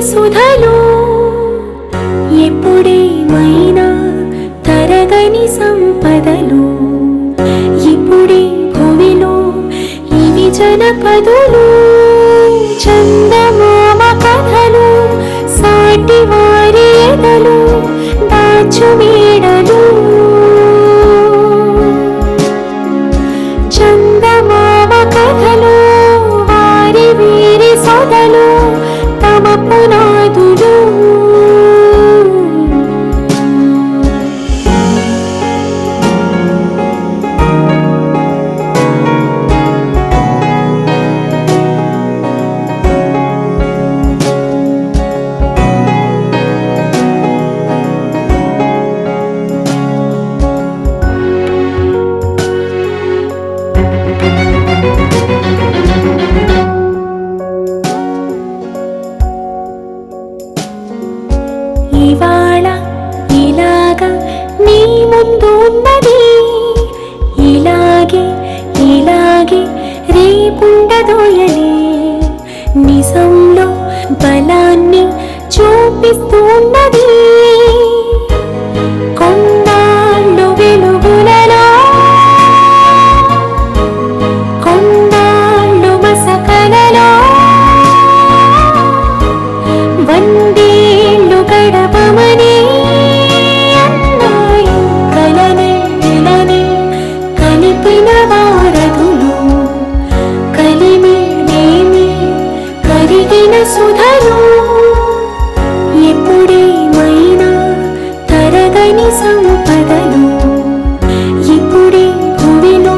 సుధలు ఎప్పుడేమైనా తరగని సంపదలు ఇప్పుడే భూమిలో ఇవి జనపదులు. నీ ముందు ఉన్నది ఇలాగే ఇలాగే రేపుండదోయలే. నిజంలో బలాన్ని చూపిస్తున్నది. ఉన్నది సుధలు ఎప్పుడేమైనా తరగని సంపదలు ఇప్పుడే భూమిలో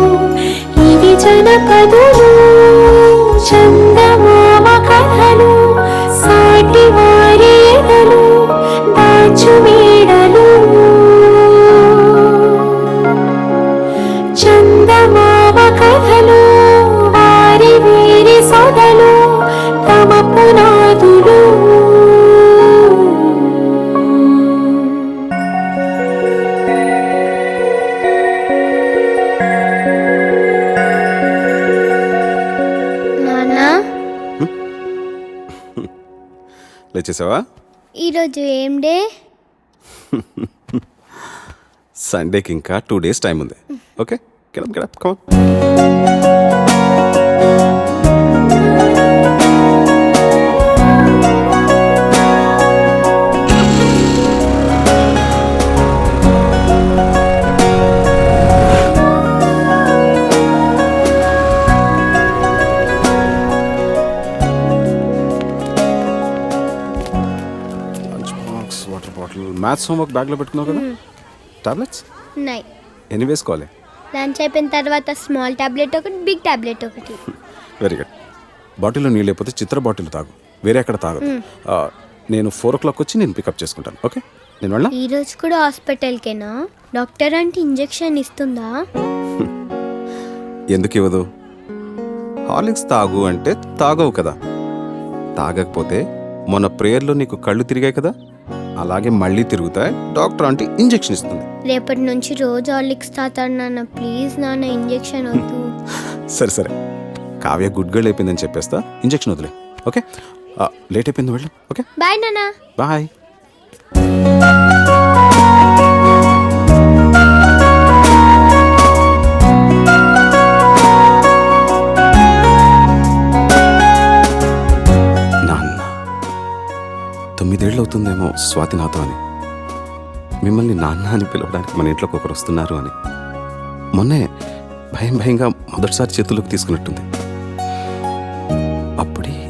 ఇవి జనపదులు. చందమామ కథలు సాటి వారి ఎదలు చందమా లేచేసావా ఈరోజు ఏం డే? సండేకి ఇంకా టూ డేస్ టైం ఉంది. Okay get up get up come maths homework బ్యాగ్లో పెట్టుకున్నావు కదా? టాబ్లెట్స్ ఉన్నాయి ఎన్ని వేసుకోవాలి? లంచ్ అయిపోయిన తర్వాత స్మాల్ టాబ్లెట్ ఒకటి బిగ్ టాబ్లెట్ ఒకటి. వెరీ గుడ్ బాటిల్లో నీళ్ళు లేకపోతే చిత్ర బాటిల్ తాగు. వేరే ఎక్కడ తాగదు. ఆ, నేను ఫోర్ ఓ క్లాక్ వచ్చి నేను పికప్ చేసుకుంటాను. ఓకే నేను వెళ్ళా ఈ రోజు కూడా హాస్పిటల్కేనా డాక్టర్ అంటే ఇంజెక్షన్ ఇస్తుందా? ఎందుకు ఇవ్వదు? హార్లిక్స్ తాగు అంటే తాగవు కదా. తాగకపోతే మొన్న ప్రేయర్లో నీకు కళ్ళు తిరిగాయి కదా? అలాగే మళ్ళీ తిరుగుతాయి. డాక్టర్ అంటే ఇంజెక్షన్ ఇస్తుంది. రేపటి నుంచి రోజు హార్లిక్స్ తాతాడు నాన్న ప్లీజ్ నాన్న ఇంజెక్షన్ వద్దు. సరే సరే. కావ్య గుడ్ గర్ల్ అయిపోయిందని చెప్పేస్తా. ఇంజెక్షన్ వదిలే. ఓకే? లేట్ అయిపోయింది వెళ్ళు. ఓకే? బాయ్ నాన్న. బాయ్. అవుతుందేమో స్వాతి నాతో అని. మిమ్మల్ని నాన్న అని పిలవడానికి మన ఇంట్లోకి ఒకరు వస్తున్నారు అని. మొన్నే భయం భయంగా మొదటిసారి చేతుల్లోకి తీసుకున్నట్టుంది. అప్పుడే